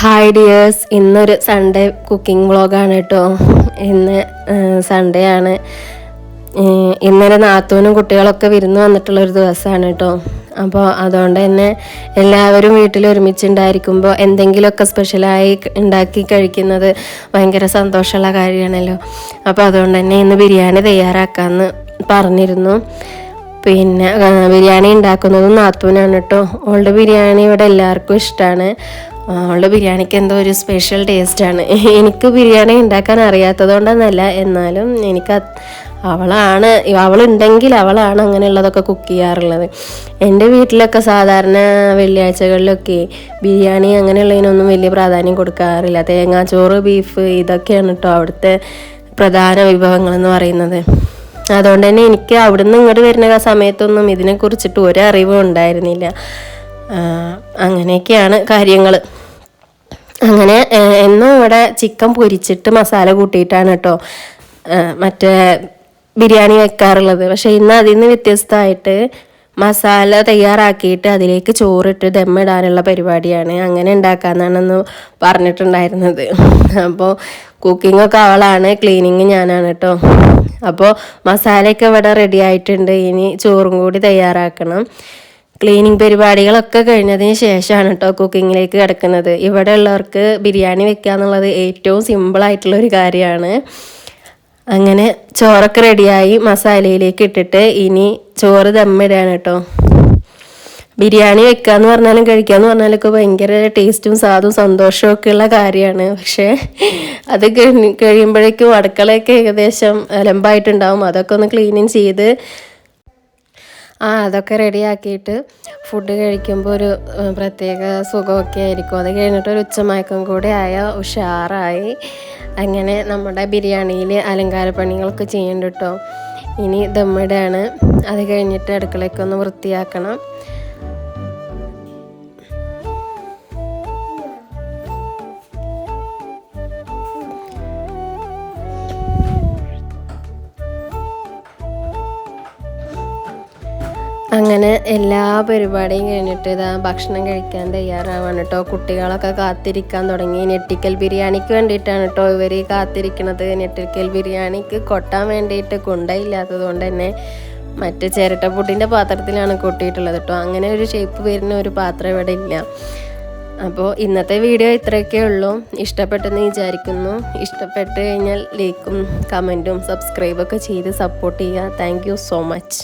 Hi dears ഇന്നൊരു Sunday cooking വ്ളോഗാണ് കേട്ടോ ഇന്ന് സൺഡേ ആണ്. ഇന്നലെ നാത്തൂനും കുട്ടികളൊക്കെ വിരുന്ന് വന്നിട്ടുള്ളൊരു ദിവസമാണ് കേട്ടോ അപ്പോൾ അതുകൊണ്ട് തന്നെ എല്ലാവരും വീട്ടിൽ ഒരുമിച്ചുണ്ടായിരിക്കുമ്പോൾ എന്തെങ്കിലുമൊക്കെ സ്പെഷ്യലായി ഉണ്ടാക്കി കഴിക്കുന്നത് ഭയങ്കര സന്തോഷമുള്ള കാര്യമാണല്ലോ. അപ്പോൾ അതുകൊണ്ട് തന്നെ ഇന്ന് ബിരിയാണി തയ്യാറാക്കാമെന്ന് പറഞ്ഞിരുന്നു. പിന്നെ ബിരിയാണി ഉണ്ടാക്കുന്നതും നാത്തൂനാണ് കേട്ടോ ഓൾഡ് ബിരിയാണി ഇവിടെ എല്ലാവർക്കും ഇഷ്ടമാണ് അവളുടെ ബിരിയാണിക്ക് എന്തോ ഒരു സ്പെഷ്യൽ ടേസ്റ്റാണ് എനിക്ക് ബിരിയാണി ഉണ്ടാക്കാൻ അറിയാത്തത് കൊണ്ടൊന്നല്ല എന്നാലും എനിക്ക് അവളാണ് അവളുണ്ടെങ്കിൽ അവളാണ് അങ്ങനെയുള്ളതൊക്കെ കുക്ക് ചെയ്യാറുള്ളത്. എന്റെ വീട്ടിലൊക്കെ സാധാരണ വെള്ളിയാഴ്ചകളിലൊക്കെ ബിരിയാണി അങ്ങനെയുള്ളതിനൊന്നും വലിയ പ്രാധാന്യം കൊടുക്കാറില്ല. തേങ്ങാച്ചോറ് ബീഫ് ഇതൊക്കെയാണ് കേട്ടോ അവിടുത്തെ പ്രധാന വിഭവങ്ങളെന്ന് പറയുന്നത്. അതുകൊണ്ട് തന്നെ എനിക്ക് അവിടുന്ന് ഇങ്ങോട്ട് വരുന്ന സമയത്തൊന്നും ഇതിനെക്കുറിച്ചിട്ട് ഒരറിവും ഉണ്ടായിരുന്നില്ല. അങ്ങനെയൊക്കെയാണ് കാര്യങ്ങൾ അങ്ങനെ എന്നും ഇവിടെ ചിക്കൻ പൊരിച്ചിട്ട് മസാല കൂട്ടിയിട്ടാണ് കേട്ടോ മറ്റേ ബിരിയാണി വെക്കാറുള്ളത്. പക്ഷെ ഇന്ന് അതിൽ നിന്ന് വ്യത്യസ്തമായിട്ട് മസാല തയ്യാറാക്കിയിട്ട് അതിലേക്ക് ചോറിട്ട് ദമ്മിടാനുള്ള പരിപാടിയാണ്. അങ്ങനെ ഉണ്ടാക്കാന്നാണെന്ന് പറഞ്ഞിട്ടുണ്ടായിരുന്നത്. അപ്പോൾ കുക്കിംഗ് ഒക്കെ അവളാണ് ക്ലീനിങ് ഞാനാണ് കേട്ടോ. അപ്പോൾ മസാലയൊക്കെ ഇവിടെ റെഡി ആയിട്ടുണ്ട്. ഇനി ചോറും കൂടി തയ്യാറാക്കണം. ക്ലീനിങ് പരിപാടികളൊക്കെ കഴിഞ്ഞതിന് ശേഷമാണ് കേട്ടോ കുക്കിങ്ങിലേക്ക് കിടക്കുന്നത്. ഇവിടെ ഉള്ളവർക്ക് ബിരിയാണി വെക്കുക എന്നുള്ളത് ഏറ്റവും സിമ്പിളായിട്ടുള്ള ഒരു കാര്യമാണ്. അങ്ങനെ ചോറൊക്കെ റെഡിയായി മസാലയിലേക്ക് ഇട്ടിട്ട് ഇനി ചോറ് ദമ്മിടുകയാണ് കേട്ടോ ബിരിയാണി വെക്കുക വെക്കാന്ന് പറഞ്ഞാലും കഴിക്കുക കഴിക്കാന്ന് പറഞ്ഞാലൊക്കെ ഭയങ്കര ടേസ്റ്റും സ്വാദും സന്തോഷവും ഒക്കെ ഉള്ള കാര്യമാണ്. പക്ഷേ അത് കഴിയുമ്പോഴേക്കും അടുക്കളയൊക്കെ ഏകദേശം അലമ്പായിട്ടുണ്ടാവും. അതൊക്കെ ഒന്ന് ക്ലീനിങ് ചെയ്ത് ആ അതൊക്കെ റെഡിയാക്കിയിട്ട് ഫുഡ് കഴിക്കുമ്പോൾ ഒരു പ്രത്യേക സുഖമൊക്കെ ആയിരിക്കും. അത് കഴിഞ്ഞിട്ട് ഒരു ഉച്ചമയക്കം കൂടെ ആയ ഉഷാറായി. അങ്ങനെ നമ്മുടെ ബിരിയാണിയിൽ അലങ്കാര പണികളൊക്കെ കേട്ടോ ഇനി ദമ്മിടാണ്. അത് കഴിഞ്ഞിട്ട് അടുക്കളയ്ക്കൊന്ന് വൃത്തിയാക്കണം. അങ്ങനെ എല്ലാ പരിപാടിയും കഴിഞ്ഞിട്ട് ഇതാ ഭക്ഷണം കഴിക്കാൻ തയ്യാറാവാണ് കേട്ടോ കുട്ടികളൊക്കെ കാത്തിരിക്കാൻ തുടങ്ങി. ഞെട്ടിക്കൽ ബിരിയാണിക്ക് വേണ്ടിയിട്ടാണ് കേട്ടോ ഇവർ കാത്തിരിക്കണത്. ഞെട്ടിക്കൽ ബിരിയാണിക്ക് കൊട്ടാൻ വേണ്ടിയിട്ട് കൊണ്ടയില്ലാത്തത് കൊണ്ട് തന്നെ മറ്റ് ചിരട്ടപ്പുട്ടിന്റെ പാത്രത്തിലാണ് കൊട്ടിയിട്ടുള്ളത് കേട്ടോ അങ്ങനെ ഒരു ഷേപ്പ് വരുന്ന ഒരു പാത്രം ഇവിടെ ഇല്ല. അപ്പോൾ ഇന്നത്തെ വീഡിയോ ഇത്രയൊക്കെ ഉള്ളൂ. ഇഷ്ടപ്പെട്ടെന്ന് വിചാരിക്കുന്നു. ഇഷ്ടപ്പെട്ട് കഴിഞ്ഞാൽ ലൈക്കും കമന്റും സബ്സ്ക്രൈബൊക്കെ ചെയ്ത് സപ്പോർട്ട് ചെയ്യുക. Thank so much